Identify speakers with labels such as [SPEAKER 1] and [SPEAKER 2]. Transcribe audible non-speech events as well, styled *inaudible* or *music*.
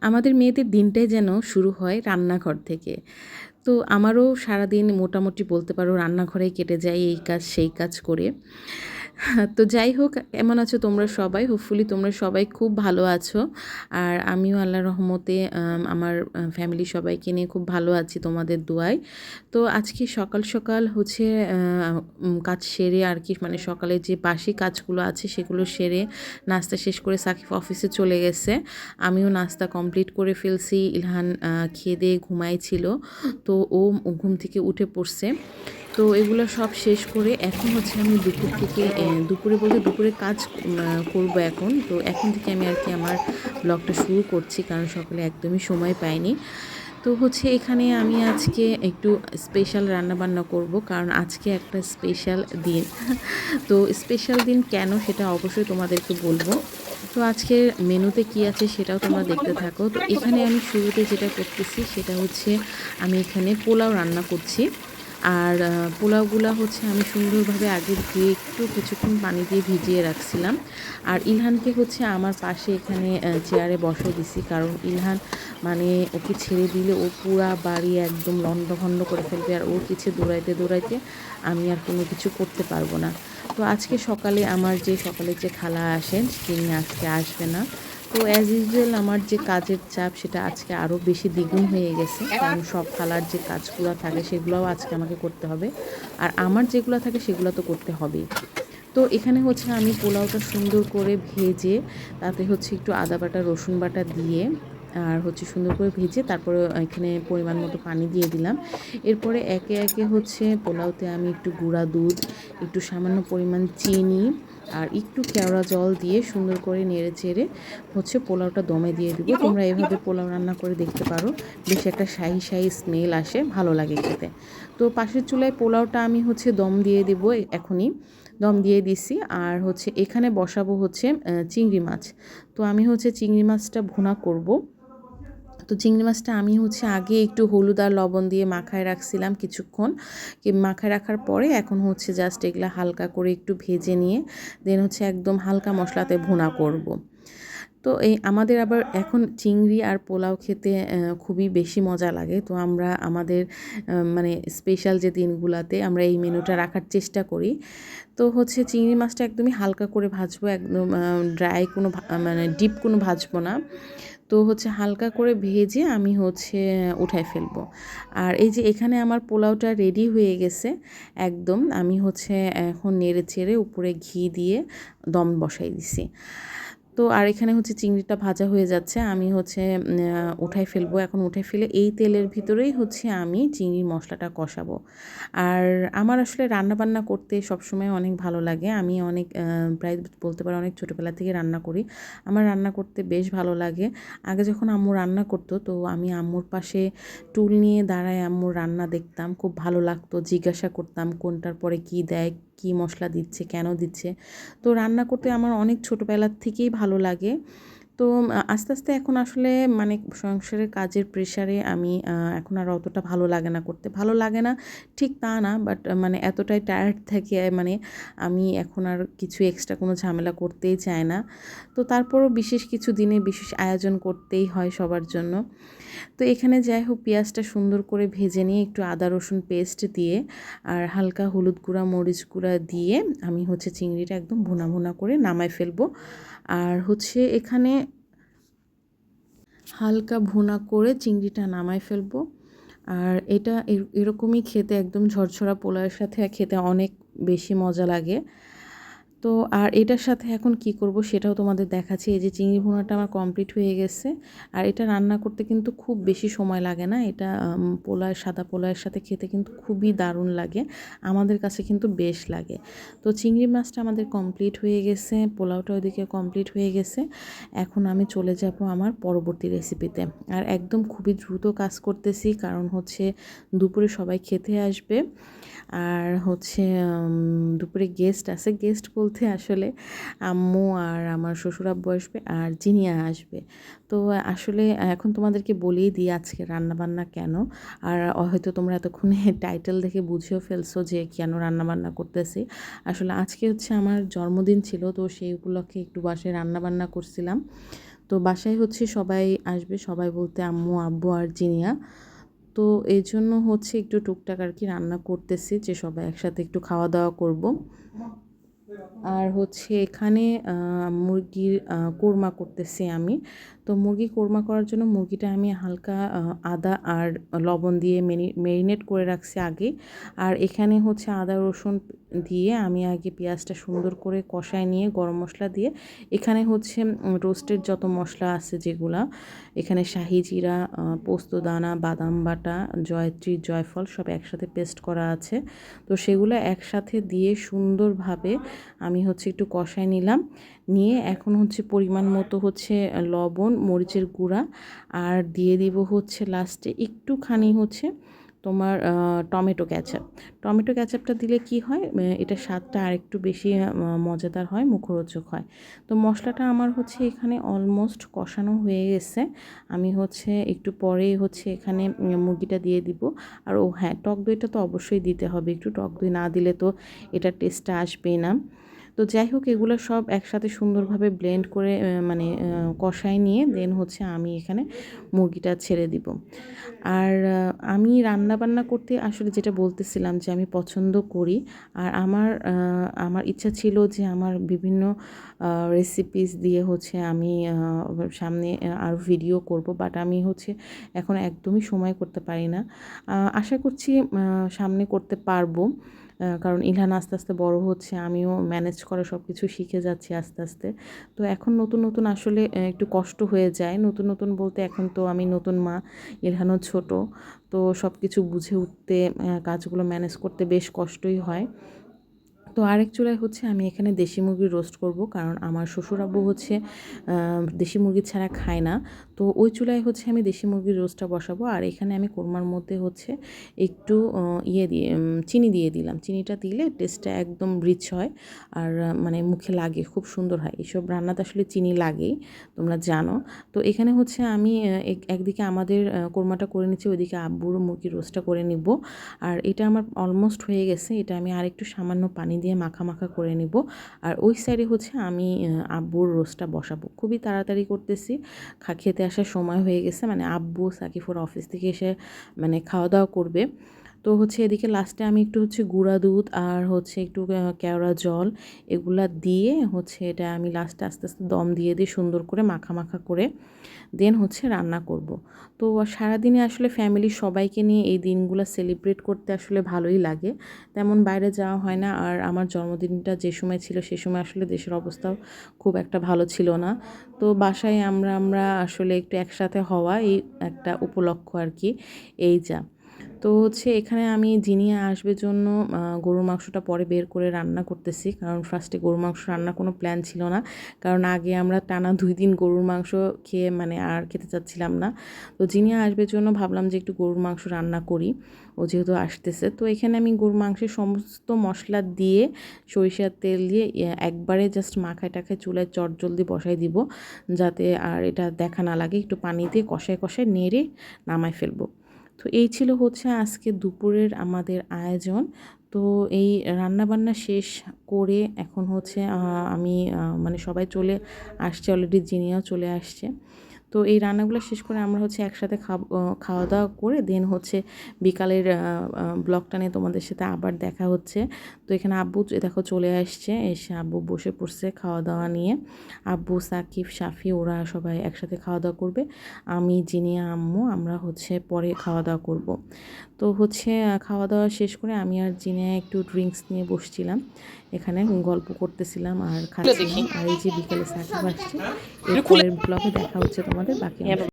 [SPEAKER 1] আমাদের মেয়েদের দিনটাই যেন শুরু হয় রান্নাঘর থেকে। তো আমারও সারাদিন মোটামুটি বলতে পারো রান্নাঘরেই কেটে যায় এই কাজ, সেই কাজ করে। তো যাই হোক কেমন আছো তোমরা সবাই। হোপফুলি তোমরা সবাই খুব ভালো আছো। আর আমিও আল্লাহ রহমতে আমার ফ্যামিলি সবাইকে নিয়ে খুব ভালো আছি তোমাদের দোয়ায়। তো আজকে সকাল সকাল হচ্ছে কাজ সেরে আর কি মানে সকালে যে বাসি কাজগুলো আছে সেগুলো সেরে নাস্তা শেষ করে সাকিব অফিসে চলে গেছে। আমিও নাস্তা কমপ্লিট করে ফেলছি। ইলহান খেয়ে দিয়ে ঘুমাইছিল তো ও ঘুম থেকে উঠে পড়ছে। তো এগুলো সব শেষ করে এখন হচ্ছে আমি দুপুর থেকে দুপুরে বলতে দুপুরে কাজ করব এখন। তো এখন থেকে আমি আর কি আমার ব্লগটা শুরু করছি, কারণ সকালে একদমই সময় পাইনি। তো হচ্ছে এখানে আমি আজকে একটু স্পেশাল রান্নাবান্না করব, কারণ আজকে একটা স্পেশাল দিন। তো স্পেশাল দিন কেন সেটা অবশ্যই তোমাদেরকে বলব। তো আজকের মেনুতে কি আছে সেটাও তোমরা দেখতে থাকো। তো এখানে আমি শুরুতে যেটা করতেছি সেটা হচ্ছে আমি এখানে পোলাও রান্না করছি। আর পোলাওগুলা হচ্ছে আমি সুন্দরভাবে আগে ধুয়ে একটু কিছুক্ষণ পানি দিয়ে ভিজিয়ে রাখছিলাম। আর ইলহানকে হচ্ছে আমার পাশে এখানে চেয়ারে বসে দিছি। কারণ ইলহান মানে ওকে ছেড়ে দিলে ও পুরা বাড়ি একদম লন্ডভন্ড করে ফেলবে আর ওর পিছে দৌড়াইতে দৌড়াইতে আমি আর কোনো কিছু করতে পারব না। তো আজকে সকালে আমার যে সকালে যে খালা আসেন, তিনি আজকে আসবে না। তো অ্যাজ ইউজুয়াল আমার যে কাজের চাপ সেটা আজকে আরও বেশি দ্বিগুণ হয়ে গেছে। কারণ সব খালার যে কাজগুলো থাকে সেগুলোও আজকে আমাকে করতে হবে। আর আমার যেগুলো থাকে সেগুলো তো করতে হবেই। তো এখানে হচ্ছে আমি পোলাওটা সুন্দর করে ভেজে তাতে হচ্ছে একটু আদা বাটা, রসুন বাটা দিয়ে আর হচ্ছে সুন্দর করে ভেজে তারপরে এখানে পরিমাণ মতো পানি দিয়ে দিলাম। এরপরে একে একে হচ্ছে পোলাওতে আমি একটু গুঁড়া দুধ, একটু সামান্য পরিমাণ চিনি আর একটু কেওড়া জল দিয়ে সুন্দর করে নেড়ে চেড়ে হচ্ছে পোলাওটা দমে দিয়ে দিব। তোমরা এভাবে পোলাও রান্না করে দেখতে পারো, বেশ একটা শাহি শাহি স্মেল আসে, ভালো লাগে খেতে। তো পাশের চুলায় পোলাওটা আমি হচ্ছে দম দিয়ে দেব এখনই। দম দিয়ে দিছি আর হচ্ছে এখানে বসাবো হচ্ছে চিংড়ি মাছ। তো আমি হচ্ছে চিংড়ি মাছটা ভুনা করব। তো চিংড়ি মাছটা আমি হচ্ছে আগে একটু হলুদ আর লবণ দিয়ে মাখায় রাখছিলাম কিছুক্ষণ। কি মাখায় রাখার পরে এখন হচ্ছে জাস্ট এগুলা হালকা করে একটু ভেজে নিয়ে দেন হচ্ছে একদম হালকা মশলাতে ভুনা করব। তো এই আমাদের আবার এখন চিংড়ি আর পোলাও খেতে খুবই বেশি মজা লাগে। তো আমরা আমাদের মানে স্পেশাল যে দিনগুলোতে আমরা এই মেনুটা রাখার চেষ্টা করি। তো হচ্ছে চিংড়ি মাছটা একদমই হালকা করে ভাজবো, একদম ড্রাই কোনো মানে ডিপ কোনো ভাজবো না। তো হচ্ছে হালকা করে ভেজে আমি হচ্ছে উঠায় ফেলব। আর এই যে এখানে আমার পোলাওটা রেডি হয়ে গেছে, একদম আমি হচ্ছে এখন নেড়ে চেড়ে উপরে ঘি দিয়ে দম বসাই দিছি। তো আর এখানে হচ্ছে চিংড়িটা ভাজা হয়ে যাচ্ছে। আমি হচ্ছে উঠাই ফেলব। এখন উঠে ফেলে এই তেলের ভিতরেই হচ্ছে আমি চিংড়ির মশলাটা কষাবো। আর আমার আসলে রান্না বান্না করতে সবসময় অনেক ভালো লাগে। আমি অনেক প্রায় বলতে পারি অনেক ছোটোবেলা থেকে রান্না করি। আমার রান্না করতে বেশ ভালো লাগে। আগে যখন আম্মু রান্না করতো, তো আমি আম্মুর পাশে টুল নিয়ে দাঁড়ায় আম্মুর রান্না দেখতাম। খুব ভালো লাগতো, জিজ্ঞাসা করতাম কোনটার পরে কি দেয় কী মশলা দিচ্ছে কেন দিচ্ছে। তো রান্না করতে আমার অনেক ছোটোবেলার থেকেই ভালো লাগে। তো আস্তে আস্তে এখন আসলে মানে সংসারের কাজের প্রেশারে আমি এখন আর অতটা ভালো লাগে না করতে। ভালো লাগে না, ঠিক তা না বাট মানে এতটাই টায়ার্ড থাকে মানে আমি এখন আর কিছু এক্সট্রা কোনো ঝামেলা করতেই চাই না। তো তারপরও বিশেষ কিছু দিনে বিশেষ আয়োজন করতেই হয় সবার জন্য। তো এখানে যাই হোক, পেঁয়াজটা সুন্দর করে ভেজে নিয়ে একটু আদা, রসুন পেস্ট দিয়ে আর হালকা হলুদ গুঁড়া, মরিচ গুঁড়া দিয়ে আমি হচ্ছে চিংড়িটা একদম ভুনা ভুনা করে নামায় ফেলব। আর হচ্ছে এখানে হালকা ভুনা করে চিংড়িটা নামায় ফেলব। আর এটা এর- এরকমই খেতে একদম ঝরঝরা পোলাওয়ের সাথে খেতে অনেক বেশি মজা লাগে। তো আর এটার সাথে এখন কি করব সেটাও তোমাদের দেখাচ্ছি। এই যে চিংড়ি ভুনাটা আমার কমপ্লিট হয়ে গেছে। আর এটা রান্না করতে কিন্তু খুব বেশি সময় লাগে না। এটা পোলাও সাদা পোলাওয়ের সাথে খেতে কিন্তু খুবই দারুণ লাগে। আমাদের কাছে কিন্তু বেশ লাগে। তো চিংড়ি মাছটা আমাদের কমপ্লিট হয়ে গেছে। পোলাওটা ওইদিকে কমপ্লিট হয়ে গেছে। এখন আমি চলে যাব আমার পরবর্তী রেসিপিতে আর একদম খুবই দ্রুত কাজ করতেছি। কারণ হচ্ছে দুপুরে সবাই খেতে আসবে। আর হচ্ছে দুপুরে গেস্ট আছে। গেস্ট বলতে আসলে আম্মু আর আমার শ্বশুর আব্বু আসবে আর জিনিয়া আসবে। তো আসলে এখন তোমাদেরকে বলেই দিই আজকে রান্নাবান্না কেন। আর হয়তো তোমরা এতক্ষণে *laughs* টাইটেল দেখে বুঝেও ফেলছো যে কেন রান্নাবান্না করতেছি। আসলে আজকে হচ্ছে আমার জন্মদিন ছিল, তো সেই উপলক্ষে একটু বাসায় রান্নাবান্না করছিলাম। তো বাসায় হচ্ছে সবাই আসবে, সবাই বলতে আম্মু, আব্বু আর জিনিয়া। তো এই জন্য হচ্ছে একটু টুকটাক আর কি রান্না করতেছি যে সবাই একসাথে একটু খাওয়া দাওয়া করব। আর হচ্ছে এখানে মুরগির কোরমা করতেছি আমি। তো মুরগি কোরমা করার জন্য মুরগিটা আমি হালকা আদা আর লবণ দিয়ে মেরিনেট করে রাখছি আগে। আর এখানে হচ্ছে আদা, রসুন দিয়ে আমি আগে পেঁয়াজটা সুন্দর করে কষায় নিয়ে গরম মশলা দিয়ে, এখানে হচ্ছে রোস্টের যত মশলা আছে যেগুলা, এখানে শাহি জিরা পোস্তদানা বাদাম বাটা, জয়ত্রী, জয়ফল সব একসাথে পেস্ট করা আছে। তো সেগুলো একসাথে দিয়ে সুন্দরভাবে আমি হচ্ছে একটু কষায় নিলাম। নিয়ে এখন হচ্ছে পরিমাণ মতো হচ্ছে লবণ, মরিচের গুঁড়া, আর দিয়ে দিব হচ্ছে লাস্টে একটুখানি হচ্ছে তোমার টমেটো ক্যাচাপ টমেটো ক্যাচাপটা দিলে কি হয়? এটা স্বাদটা আরেকটু বেশি মজাদার হয়, মুখরোচক হয়। তো মশলাটা আমার হচ্ছে এখানে অলমোস্ট কষানো হয়ে গেছে। আমি হচ্ছে একটু পরে হচ্ছে এখানে মুরগিটা দিয়ে দিব। আর ও হ্যাঁ টক দইটা তো অবশ্যই দিতে হবে। একটু টক দই না দিলে তো এটার টেস্টটা আসবেই না। তো যাই হোক, এগুলো সব একসাথে সুন্দরভাবে ব্লেন্ড করে মানে কষায় নিয়ে দেন হচ্ছে আমি এখানে মুরগিটা ছেড়ে দিব। আর আমি রান্না বান্না করতে আসলে যেটা বলতেছিলাম যে আমি পছন্দ করি, আর আমার আমার ইচ্ছা ছিল যে আমার বিভিন্ন রেসিপিস দিয়ে হচ্ছে আমি সামনে আর ভিডিও করব বাট আমি হচ্ছে এখন একদমই সময় করতে পারি না। আশা করছি সামনে করতে পারব। কারণ ইলহান আস্তে আস্তে বড় হচ্ছে, আমিও ম্যানেজ করা সব কিছু শিখে যাচ্ছি আস্তে আস্তে। তো এখন নতুন নতুন আসলে একটু কষ্ট হয়ে যায়। নতুন নতুন বলতে এখন তো আমি নতুন মা, ইলহানও ছোট। তো সব কিছু বুঝে উঠতে কাজগুলো ম্যানেজ করতে বেশ কষ্টই হয়। তো আরেক চুলায় হচ্ছে আমি এখানে দেশি মুরগি রোস্ট করব, কারণ আমার শ্বশুরাব্বু হচ্ছে দেশি মুরগি ছাড়া খায় না। তো ওই চুলায় হচ্ছে আমি দেশি মুরগির রোস্টটা বসাবো, আর এখানে আমি কোরমার মধ্যে হচ্ছে একটু ইয়ে দিয়ে চিনি দিয়ে দিলাম। চিনিটা দিলে টেস্টটা একদম রিচ হয়, আর মানে মুখে লাগে, খুব সুন্দর হয়। এইসব রান্নাতে আসলে চিনি লাগেই, তোমরা জানো। তো এখানে হচ্ছে আমি এক- একদিকে আমাদের কোরমাটা করে নিচ্ছি, ওইদিকে আব্বুর মুরগির রোস্টটা করে নিব। আর এটা আমার অলমোস্ট হয়ে গেছে, এটা আমি আরেকটু সামান্য পানি দিয়ে মাখা মাখা করে নিব। আর ওই সাইডে হচ্ছে আমি আব্বুর রোস্টটা বসাবো। খুবই তাড়াতাড়ি করতেছি। খা, খেতে আসার সময় হয়ে গেছে। মানে আব্বু সাকিফুর অফিস থেকে এসে মানে খাওয়া দাওয়া করবে। তো হচ্ছে এদিকে লাস্টে আমি একটু হচ্ছে গুঁড়া দুধ আর হচ্ছে একটু কেওড়া জল এগুলা দিয়ে হচ্ছে এটা আমি লাস্টে আস্তে আস্তে দম দিয়ে দিয়ে সুন্দর করে মাখা মাখা করে দেন হচ্ছে রান্না করব। তো সারাদিনে আসলে ফ্যামিলির সবাইকে নিয়ে এই দিনগুলো সেলিব্রেট করতে আসলে ভালোই লাগে। তেমন বাইরে যাওয়া হয় না আর আমার জন্মদিনটা যে সময় ছিল সে সময় আসলে দেশের অবস্থাও খুব একটা ভালো ছিল না। তো বাসায় আমরা আমরা আসলে একটু একসাথে হওয়া এই একটা উপলক্ষ আর কি, এই যা। তো হচ্ছে এখানে আমি জিনিয়া আসবে জন্য গরুর মাংসটা পরে বের করে রান্না করতেছি। কারণ ফার্স্টে গরুর মাংস রান্না কোনো প্ল্যান ছিল না। কারণ আগে আমরা টানা দুই দিন গরুর মাংস খেয়ে মানে আর খেতে চাচ্ছিলাম না। তো জিনিয়া আসবে জন্য ভাবলাম যে একটু গরুর মাংস রান্না করি। ও যেহেতু আসতেছে। তো এখানে আমি গরুর মাংসের সমস্ত মশলা দিয়ে সরিষার তেল দিয়ে একবারে জাস্ট মাখায় টাখায় চুলায় চট জলদি বসাই দিব। যাতে আর এটা দেখা না লাগে। একটু পানি দিয়ে কষায় কষায় নেড়ে নামায় ফেলব। তো এই ছিল হচ্ছে আজকে দুপুরের আমাদের আয়োজন। তো এই রান্নাবান্না শেষ করে এখন হচ্ছে আমি মানে সবাই চলে আসছে অলরেডি জিনিয়াও চলে আসছে। তো এই রান্নাগুলো শেষ করে আমরা হচ্ছে একসাথে খাওয়া দাওয়া করে দেন হচ্ছে বিকালের ব্লগটা নিয়ে তোমাদের সাথে আবার দেখা হচ্ছে। তো এখানে আব্বু দেখো চলে আসছে এসে আব্বু বসে পড়ছে খাওয়া দাওয়া নিয়ে। আব্বু সাকিব শাফি ওরা সবাই একসাথে খাওয়া দাওয়া করবে। আমি জিনিয়া আম্মু আমরা হচ্ছে পরে খাওয়া দাওয়া করব। তো হচ্ছে খাওয়া দাওয়া শেষ করে আমি আর জিনিয়া একটু ড্রিঙ্কস নিয়ে বসছিলাম। এখানে গল্প করতেছিলাম আর খাচ্ছিলাম। আর এই যে বিকেলে সাকিব আসছে এরপরের ব্লগে দেখা হচ্ছে তোমাদের বাকি অংশ।